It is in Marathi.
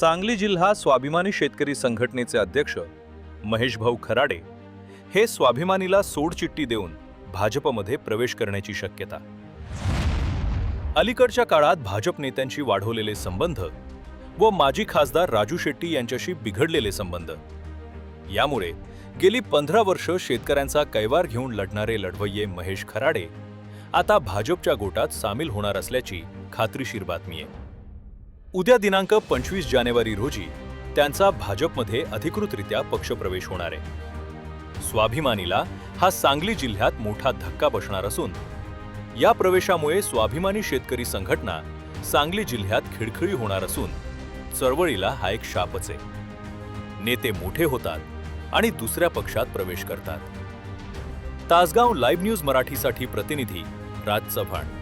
सांगली जिल्हा स्वाभिमानी शेतकरी संघटनेचे अध्यक्ष महेशभाऊ खराडे हे स्वाभिमानीला सोडचिठ्ठी देऊन भाजपमध्ये प्रवेश करण्याची शक्यता. अलीकडच्या काळात भाजप नेत्यांशी वाढवलेले संबंध व माजी खासदार राजू शेट्टी यांच्याशी बिघडलेले संबंध. यामुळे गेली पंधरा वर्ष शेतकऱ्यांचा कैवार घेऊन लढणारे लढवय्ये महेश खराडे आता भाजपच्या गोटात सामील होणार असल्याची खात्रीशीर बातमी आहे उद्या दिनांक पंचवीस जानेवारी रोजी त्यांचा भाजपमध्ये अधिकृतरित्या पक्षप्रवेश होणार आहे. स्वाभिमानीला हा सांगली जिल्ह्यात मोठा धक्का बसणार असून या प्रवेशामुळे स्वाभिमानी शेतकरी संघटना सांगली जिल्ह्यात खिळखिळी होणार असून चळवळीला हा एक शापच आहे. नेते मोठे होतात आणि दुसऱ्या पक्षात प्रवेश करतात. तासगाव लाईव्ह न्यूज मराठीसाठी प्रतिनिधी राज चव्हाण.